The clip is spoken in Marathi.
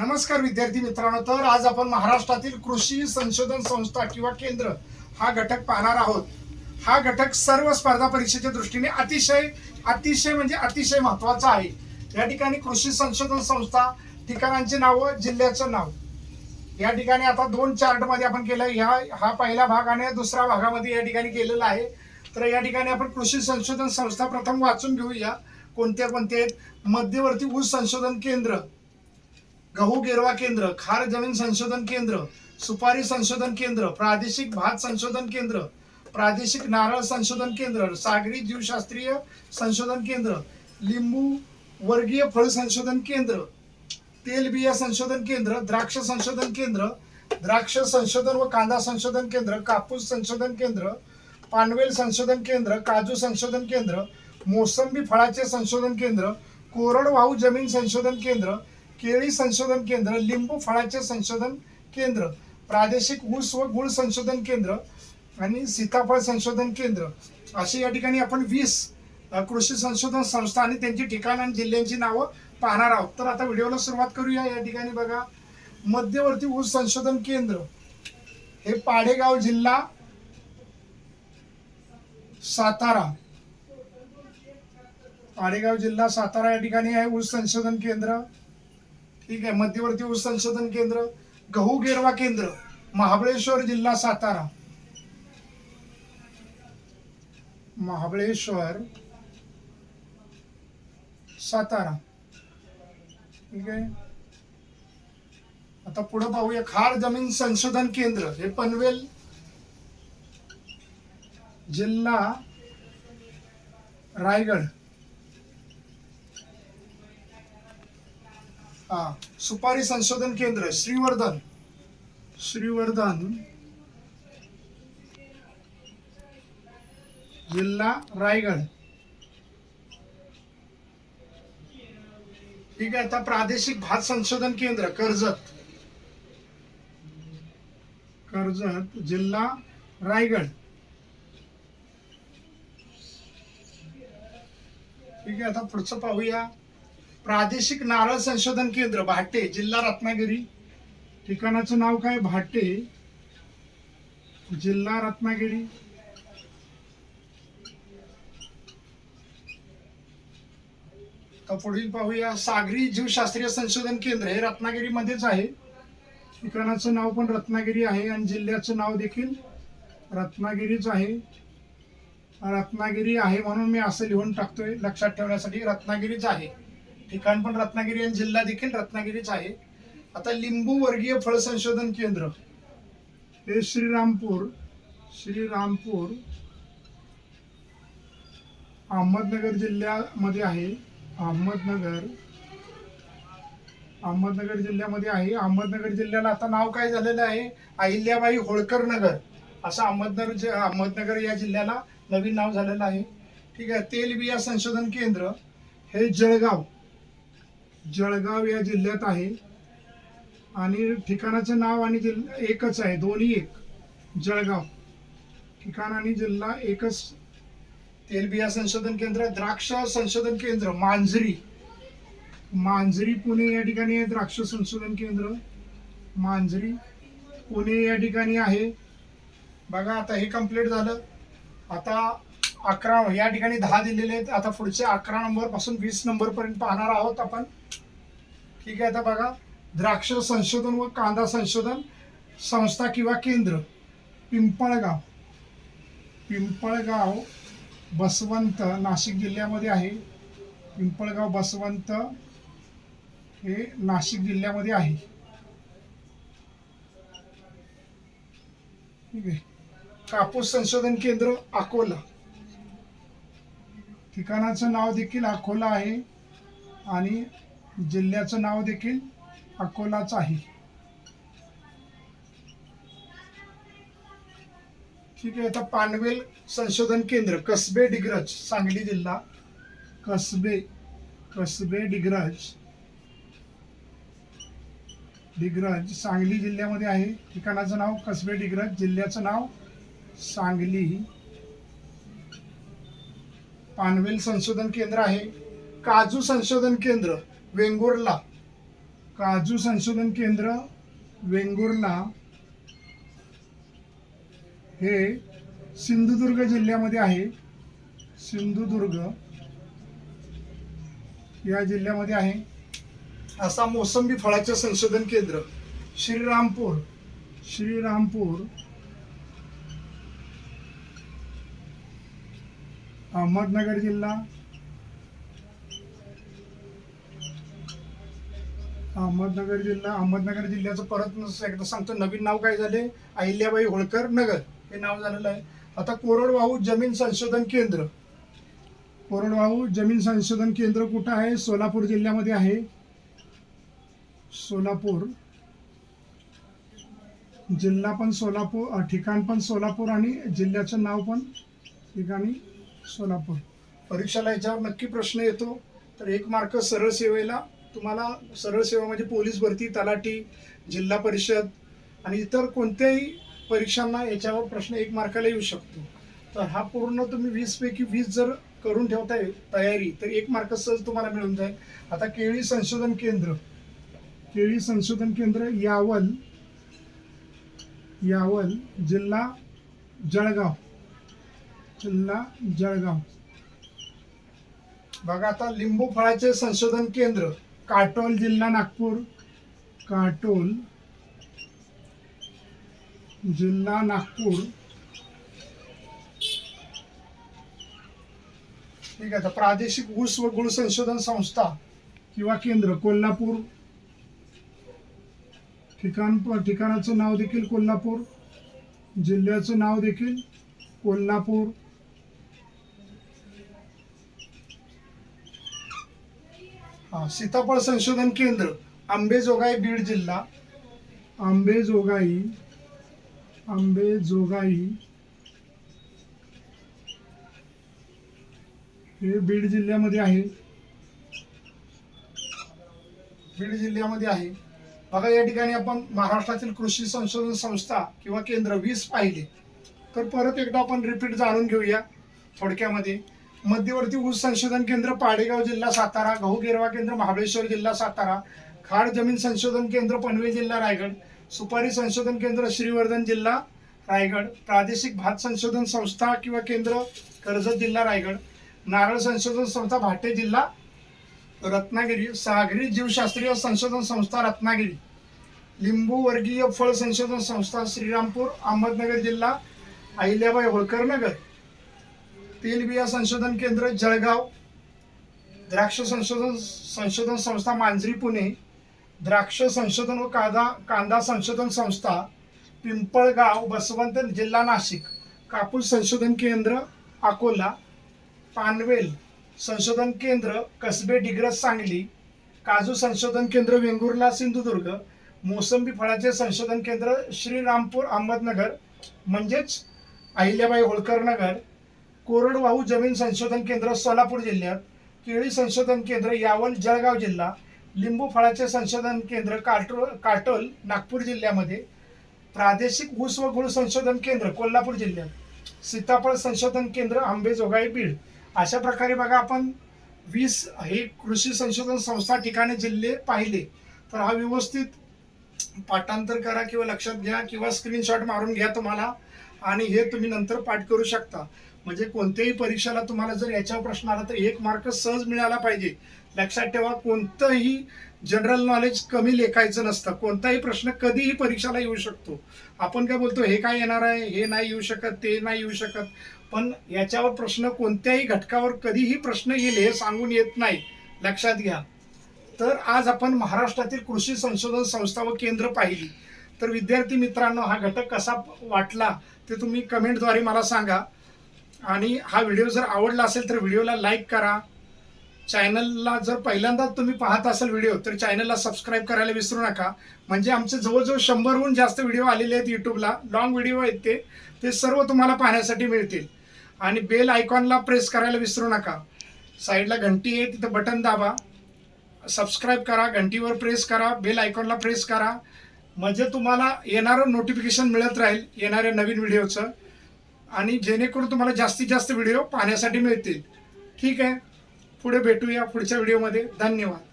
नमस्कार विद्यार्थी मित्रांनो तर आज आपण महाराष्ट्रातील कृषी संशोधन संस्था किंवा केंद्र हा घटक पाहणार आहोत. हा घटक सर्व स्पर्धा परीक्षेच्या दृष्टीने अतिशय अतिशय म्हणजे अतिशय महत्त्वाचा आहे. या ठिकाणी कृषी संशोधन संस्था ठिकाणांची नावं जिल्ह्याचं नाव. या ठिकाणी आता दोन चार्टमध्ये आपण केलं ह्या हा पहिला भाग आणि दुसऱ्या भागामध्ये या ठिकाणी केलेला आहे. तर या ठिकाणी आपण कृषी संशोधन संस्था प्रथम वाचून घेऊया. कोणत्या कोणत्या आहेत? मध्यवर्ती ऊस संशोधन केंद्र. गहू गेरवा केंद्र खार जमीन संशोधन केंद्र सुपारी संशोधन केंद्र प्रादेशिक भात संशोधन केंद्र प्रादेशिक नारळ संशोधन केंद्र सागरी जीवशास्त्रीय संशोधन केंद्र लिंबू वर्गीय फळ संशोधन केंद्र तेलबिया संशोधन केंद्र द्राक्ष संशोधन केंद्र द्राक्ष संशोधन व कांदा संशोधन केंद्र कापूस संशोधन केंद्र पानवेल संशोधन केंद्र काजू संशोधन केंद्र मोसंबी फळाचे संशोधन केंद्र कोरडवाहू जमीन संशोधन केंद्र केळी संशोधन केंद्र लिंबू फळाचे संशोधन केंद्र प्रादेशिक ऊस व गुळ संशोधन केंद्र आणि सीताफळ संशोधन केंद्र. अशी या ठिकाणी आपण वीस कृषी संशोधन संस्था आणि त्यांची ठिकाण आणि जिल्ह्यांची नावं पाहणार आहोत. तर आता व्हिडिओला सुरुवात करूया या ठिकाणी बघा. मध्यवर्ती ऊस संशोधन केंद्र. हे पाडेगाव जिल्हा सातारा. पाडेगाव जिल्हा सातारा या ठिकाणी आहे ऊस संशोधन केंद्र. ठीक आहे मध्यवर्ती ऊस संशोधन केंद्र गहू गेरवा केंद्र महाबळेश्वर जिल्हा सातारा. महाबळेश्वर सातारा. ठीक आहे? आता पुढे पाहूया. खार जमीन संशोधन केंद्र हे पनवेल जिल्हा रायगड. हा. सुपारी संशोधन केंद्र श्रीवर्धन. श्रीवर्धन. जिल्हा रायगड. ठीक आहे आता प्रादेशिक भात संशोधन केंद्र कर्जत. कर्जत जिल्हा रायगड. ठीक आहे आता पुढचं पाहूया. प्रादेशिक नारळ संशोधन केंद्र भाटे जिल्हा रत्नागिरी. ठिकाणाचं नाव काय? भाटे. जिल्हा रत्नागिरी. पुढील पाहूया. सागरी जीवशास्त्रीय संशोधन केंद्र हे रत्नागिरीमध्येच आहे. ठिकाणाचं नाव पण रत्नागिरी आहे आणि जिल्ह्याचं नाव देखील रत्नागिरीच आहे. रत्नागिरी आहे म्हणून मी असं लिहून टाकतोय. लक्षात ठेवण्यासाठी रत्नागिरीच आहे. ठिकाण पण रत्नागिरी आणि जिल्हा देखील रत्नागिरीच आहे. आता लिंबू वर्गीय फळ संशोधन केंद्र हे श्रीरामपूर श्रीरामपूर अहमदनगर जिल्ह्यामध्ये आहे. अहमदनगर अहमदनगर जिल्ह्यामध्ये आहे. अहमदनगर जिल्ह्याला आता नाव काय झालेलं आहे? अहिल्याबाई होळकर नगर. असं अहमदनगर अहमदनगर या जिल्ह्याला नवीन नाव झालेलं आहे. ठीक आहे. तेलबिया संशोधन केंद्र हे जळगाव. जळगाव या जिल्ह्यात आहे. आणि ठिकाणाचं नाव आणि जिल्हा एकच आहे दोन्ही एक. जळगाव. ठिकाण आणि जिल्हा एकच. तेलबिया संशोधन केंद्र द्राक्ष संशोधन केंद्र मांजरी. मांजरी पुणे या ठिकाणी आहे द्राक्ष संशोधन केंद्र. मांजरी पुणे या ठिकाणी आहे. बघा आता हे कंप्लीट झालं. आता अकरा या ठिकाणी दहा दिलेले आहेत. आता पुढचे अकरा नंबरपासून वीस नंबर पर्यंत पाहणार आहोत आपण. ठीक आहे आता बघा. द्राक्ष संशोधन व कांदा संशोधन संस्था किंवा केंद्र. पिंपळगाव. पिंपळगाव बसवंत नाशिक जिल्ह्यामध्ये आहे. पिंपळगाव बसवंत हे नाशिक जिल्ह्यामध्ये आहे. ठीक आहे. कापूस संशोधन केंद्र अकोला. ठिकाणाचं नाव देखील अकोला आहे आणि जिल्ह्याचं नाव देखील अकोलाच आहे. ठीक आहे आता पानवेल संशोधन केंद्र कसबे डिग्रज सांगली जिल्हा. कसबे कसबे डिग्रज डिग्रज सांगली जिल्ह्यामध्ये आहे. ठिकाणाचं नाव कसबे डिग्रज जिल्ह्याचं नाव सांगली. पानवेल संशोधन केंद्र आहे. काजू संशोधन केंद्र वेंगुर्ला. काजू संशोधन केंद्र वेंगुर्ला. हे सिंधुदुर्ग जिल्ह्यामध्ये आहे. सिंधुदुर्ग या जिल्ह्यामध्ये आहे. असा मोसंबी फळाचे संशोधन केंद्र श्रीरामपूर. श्रीरामपूर अहमदनगर जिल्हा अहमदनगर जिल्हा अहमदनगर जिल्ह्याचं परत एकदा सांगतो नवीन नाव काय झाले अहिल्याबाई होळकर नगर हे नाव झालेलं आहे. आता कोरडवाहू जमीन संशोधन केंद्र. कोरडवाहू जमीन संशोधन केंद्र कुठं आहे? सोलापूर जिल्ह्यामध्ये आहे. सोलापूर. जिल्हा पण सोलापूर ठिकाण पण सोलापूर आणि जिल्ह्याचं नाव पण ठिकाणी सोलापूर परीक्षाला याच्यावर नक्की प्रश्न येतो. तर एक मार्क सरळ सेवेला. तुम्हाला सरळ सेवा म्हणजे पोलीस भरती तलाठी जिल्हा परिषद आणि इतर कोणत्याही परीक्षांना याच्यावर प्रश्न एक मार्काला येऊ शकतो. तर हा पूर्ण तुम्ही वीस पैकी वीस जर करून ठेवताय तयारी तर एक मार्क सहज तुम्हाला मिळून जाईल. आता केळी संशोधन केंद्र. केळी संशोधन केंद्र यावल यावल जिल्हा जळगाव. जिल्हा जळगाव. बघा आता लिंबू फळाचे संशोधन केंद्र काटोल जिल्हा नागपूर. काटोल जिल्हा नागपूर. ठीक आहे आता प्रादेशिक ऊस व गुळ संशोधन संस्था किंवा केंद्र कोल्हापूर. ठिकाण ठिकाणाचं नाव देखील कोल्हापूर. जिल्ह्याचं नाव देखील कोल्हापूर. सीताफळ संशोधन केंद्र आंबेजोगाई बीड जिल्हा. आंबेजोगाई आंबेजोगाई. हे बीड जिल्ह्यामध्ये आहे. बीड जिल्ह्यामध्ये आहे. बघा या ठिकाणी आपण महाराष्ट्रातील कृषी संशोधन संस्था किंवा केंद्र वीस पाहिले. तर परत एकदा आपण रिपीट जाणून घेऊया थोडक्यामध्ये. मध्यवर्ती ऊस संशोधन केंद्र पाडेगाव जिल्हा सातारा गहू गिरवा केंद्र महाबळेश्वर जिल्हा सातारा खाड जमीन संशोधन केंद्र पनवेल जिल्हा रायगड सुपारी संशोधन केंद्र श्रीवर्धन जिल्हा रायगड प्रादेशिक भात संशोधन संस्था किंवा केंद्र कर्जत जिल्हा रायगड नारळ संशोधन संस्था भाटे जिल्हा रत्नागिरी सागरी जीवशास्त्रीय संशोधन संस्था रत्नागिरी लिंबू वर्गीय फळ संशोधन संस्था श्रीरामपूर अहमदनगर जिल्हा अहिल्याबाई होळकर नगर तेलबिया संशोधन केंद्र जळगाव. द्राक्ष संशोधन संशोधन संस्था मांजरी पुणे. द्राक्ष संशोधन व कांदा कांदा संशोधन संस्था पिंपळगाव बसवंत जिल्हा नाशिक. कापूस संशोधन केंद्र अकोला. पानवेल संशोधन केंद्र कसबे डिग्रस सांगली. काजू संशोधन केंद्र वेंगुर्ला सिंधुदुर्ग. मोसंबी फळाचे संशोधन केंद्र श्रीरामपूर अहमदनगर. म्हणजेच अहिल्याबाई होळकर नगर कोरडवाहू जमीन संशोधन केंद्र सोलापूर जिल्ह्यात केळी संशोधन केंद्र यावल जळगाव जिल्हा लिंबू फळाचे संशोधन केंद्र काटो काटोल नागपूर जिल्ह्यामध्ये प्रादेशिक ऊस व गुळ संशोधन केंद्र कोल्हापूर जिल्ह्यात सीताफळ संशोधन केंद्र आंबेजोगाई बीड. अशा प्रकारे बघा आपण वीस हे कृषी संशोधन संस्था ठिकाणी जिल्हे पाहिले. तर हा व्यवस्थित पाठांतर करा किंवा लक्षात घ्या किंवा स्क्रीनशॉट मारून घ्या तुम्हाला आणि हे तुम्ही नंतर पाठ करू शकता. म्हणजे कोणत्याही परीक्षेला तुम्हाला जर याच्यावर प्रश्न आला तर एक मार्क सहज मिळाला पाहिजे. लक्षात ठेवा कोणतंही जनरल नॉलेज कमी लेखायचं नसतं. कोणताही प्रश्न कधीही परीक्षेला येऊ शकतो. आपण काय बोलतो हे काय येणार आहे हे नाही येऊ शकत ते नाही येऊ शकत. पण याच्यावर प्रश्न कोणत्याही घटकावर कधीही प्रश्न येईल हे सांगून येत नाही. लक्षात घ्या. तर आज आपण महाराष्ट्रातील कृषी संशोधन संस्था व केंद्र पाहिली. तर विद्यार्थी मित्रांनो हा घटक कसा वाटला ते तुम्ही कमेंटद्वारे मला सांगा. आणि हा व्हिडिओ जर आवडला असेल तर व्हिडिओला लाईक करा. चॅनलला जर पहिल्यांदा तुम्ही पाहत असाल व्हिडिओ तर चॅनलला सबस्क्राईब करायला विसरू नका. म्हणजे आमचे जवळजवळ शंभरहून जास्त व्हिडिओ आलेले आहेत यूट्यूबला लॉंग व्हिडिओ आहेत ते. ते सर्व तुम्हाला पाहण्यासाठी मिळतील. आणि बेल आयकॉनला प्रेस करायला विसरू नका. साईडला घंटी आहे तिथं बटन दाबा. सबस्क्राईब करा घंटीवर प्रेस करा बेल आयकॉनला प्रेस करा. म्हणजे तुम्हाला येणारं नोटिफिकेशन मिळत राहील येणाऱ्या नवीन व्हिडिओचं आणि जेणेकरून तुम्हाला जास्तीत जास्त व्हिडिओ पाहण्यासाठी मिळतील. ठीक आहे. पुढे भेटूया पुढच्या व्हिडिओमध्ये. धन्यवाद.